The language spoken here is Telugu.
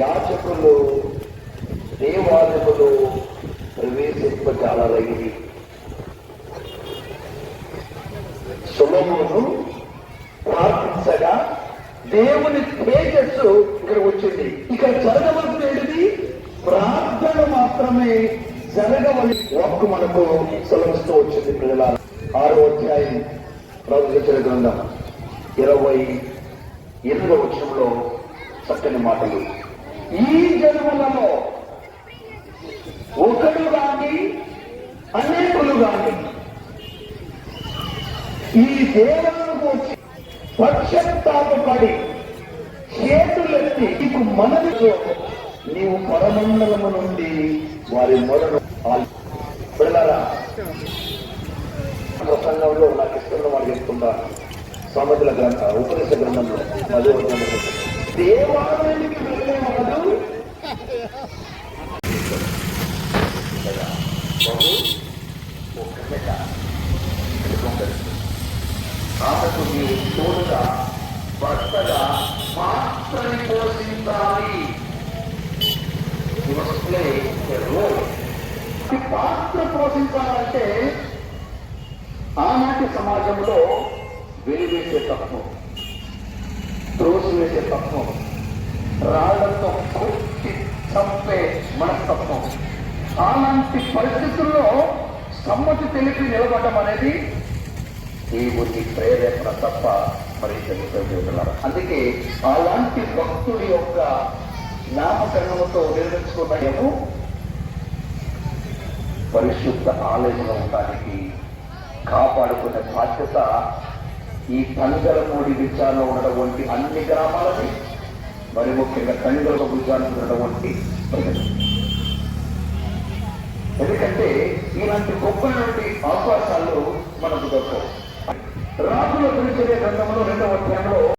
యాచకులు దేవాలయములు ప్రవేశింపజాలరైంది సులభమును ప్రార్థించగా దేవుని తేజస్సు ఇక్కడ వచ్చింది. ఇక్కడ జరగవలసినది ప్రార్థన మాత్రమే జరగవలసి వాక్కు మనకు సులభిస్తూ వచ్చింది పిల్లల ఆరో అధ్యాయం ప్రవచించిన గ్రంథం ఇరవై ఎనిమిదవ వచనంలో చక్కని మాటలు. ఈ జన్మలలో ఒకడు గాని అనేకులు గాని ఈ దేవాలకు వచ్చి పక్షత్తాపడి చేతులెత్తి నీకు మనవితో నీవు పరమండలము నుండి వారి మొదలు పిల్లరా ప్రసంగంలో నాకు ఇష్టం వాళ్ళు చెప్తున్నారు సమతుల గ్రంథ ఉపనిష గ్రంథంలో అదే దేవాలయానికి వెళ్ళే వాడు బహు తోడుగా భర్తగా మాత్రమే పోషించాలి పాత్ర పోషించాలంటే ఆనాటి సమాజంలో వెలివేసే తత్వం త్రోసివేసే తత్వం రాళ్ళతో కొట్టి చంపే మనస్తత్వం. అలాంటి పరిస్థితుల్లో సమ్మతి తెలిపి నిలబడడం అనేది దేవుని ప్రేరేపణ తప్ప మరి చెబుతున్నారు అందుకే అలాంటి భక్తుడి యొక్క నామకరణముతో నిర్మించుకున్నాము పరిశుద్ధ ఆలయంలో ఉండడానికి కాపాడుకునే బాధ్యత ఈ కంగలమూడి విచారణ ఉన్నటువంటి అన్ని గ్రామాలని మరి ముఖ్యంగా కంగల విచారణ ఉన్నటువంటి ప్రజలు. ఎందుకంటే ఇలాంటి గొప్పటువంటి అవకాశాలు మనకు దొరకవు. రాజుల గురించే గ్రంథంలో రెండవ అధ్యాయంలో